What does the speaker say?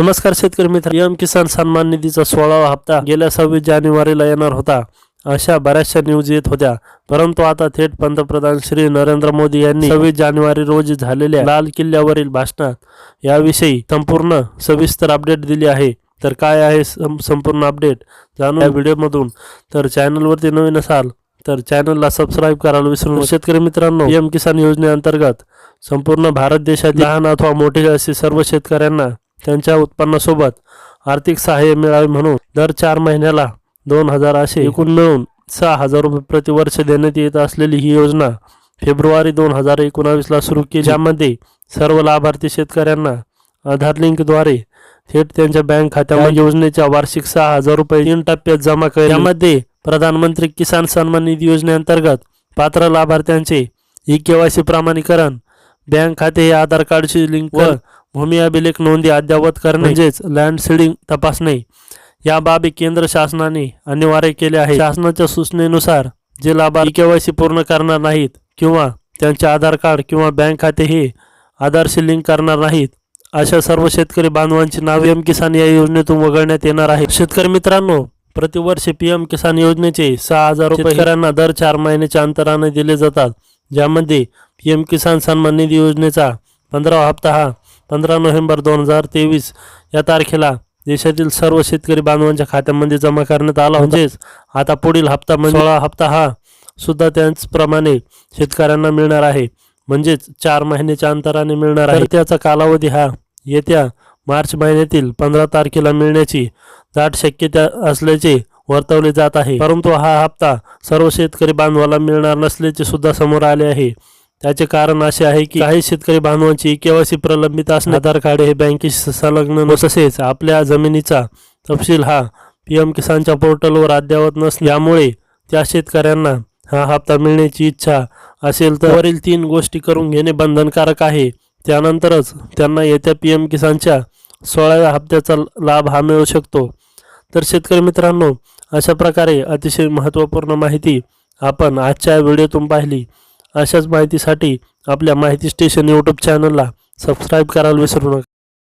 नमस्कार शेतकरी मित्र एम किसान सन्मान निधीचा सोळावा हप्ता गेल्या सव्वीस जानेवारीला येणार होता. अशा बऱ्याचशा न्यूज येत होत्या. परंतु आता थेट पंतप्रधान श्री नरेंद्र मोदी यांनी सव्वीस जानेवारी रोजी झालेल्या लाल किल्ल्यावरील भाषणात याविषयी संपूर्ण सविस्तर अपडेट दिली आहे. तर काय आहे संपूर्ण अपडेट जाणून या व्हिडिओमधून. तर चॅनलवरती नवीन असाल तर चॅनलला सबस्क्राईब करायला विसरू नका. शेतकरी मित्रांनो पीएम किसान योजनेअंतर्गत संपूर्ण भारत देशात लहान अथवा मोठे असे सर्व शेतकऱ्यांना त्यांच्या उत्पन्नासोबत आर्थिक सहाय्य मिळावे म्हणून दर चार महिन्याला दोन हजार असे एकूण मिळून सहा हजार रुपये प्रतिवर्ष देण्यात येत असलेली ही योजना फेब्रुवारी दोन हजार एकोणावीसला सुरू केली. ज्यामध्ये सर्व लाभार्थी शेतकऱ्यांना आधार लिंकद्वारे थेट त्यांच्या बँक खात्यामध्ये योजनेच्या वार्षिक सहा हजार रुपये तीन टप्प्यात जमा यामध्ये प्रधानमंत्री किसान सन्मान निधी योजनेअंतर्गत पात्र लाभार्थ्यांचे ई केवायसी प्रमाणीकरण बँक खाते हे आधार कार्डशी लिंक व भूमी अभिलेख नोंदी अद्ययावत करणे. म्हणजेच लँड सीडिंग तपासणे. या बाबी केंद्र शासनाने अनिवार्य केले आहे शासनाच्या सूचनेनुसार जे लाभार्थी केवायसी पूर्ण करणार नाहीत किंवा त्यांचे आधार कार्ड किंवा बँक खाते हे आधारशी लिंक करणार नाहीत अशा सर्व शेतकरी बांधवांची नावे एम किसान या योजनेतून वगळण्यात येणार आहे शेतकरी मित्रांनो प्रतिवर्षी पीएम किसान योजनेचे सहा हजार रुपये शेतकऱ्यांना दर चार महिन्याच्या अंतराने दिले जातात ज्यामध्ये पीएम किसान सन्मान निधी योजनेचा पंधरावा हप्ता हा पंधरा नोव्हेंबर दोन हजार तेवीस या तारखेला देशातील सर्व शेतकरी बांधवांच्या खात्यामध्ये जमा करण्यात आला. म्हणजेच आता पुढील हप्ता म्हणजे सोळा हप्ता हा सुद्धा त्याचप्रमाणे शेतकऱ्यांना मिळणार आहे. म्हणजेच चार महिन्याच्या अंतराने मिळणार आहे. त्याचा कालावधी हा येत्या मार्च महिन्यातील पंधरा तारखेला मिळण्याची दाट शक्यता असल्याचे वर्तवले जात आहे. परंतु हा हप्ता सर्व शेतकरी बांधवाला मिळणार नसल्याचे सुद्धा समोर आले आहे. त्याचे कारण असे आहे की काही शेतकरी बांधवांची केवायसी प्रलंबित असणे आधार कार्ड हे बँकेशी संलग्न न- तसेच आपल्या जमिनीचा तपशील हा पीएम किसानच्या पोर्टलवर अद्ययावत नसल्यामुळे यामुळे त्या शेतकऱ्यांना हा हप्ता मिळण्याची इच्छा असेल तर वरील तीन गोष्टी करून घेणे बंधनकारक आहे. त्यानंतरच त्यांना येत्या पी एम किसानच्या सोळाव्या हप्त्याचा लाभ हा मिळू शकतो. तर शेतकरी मित्रांनो अशा प्रकारे अतिशय महत्त्वपूर्ण माहिती आपण आजच्या व्हिडिओतून पाहिली. अशाच माहितीसाठी आपल्या माहिती स्टेशन यूट्यूब चॅनलला सबस्क्राईब करायला विसरू नका.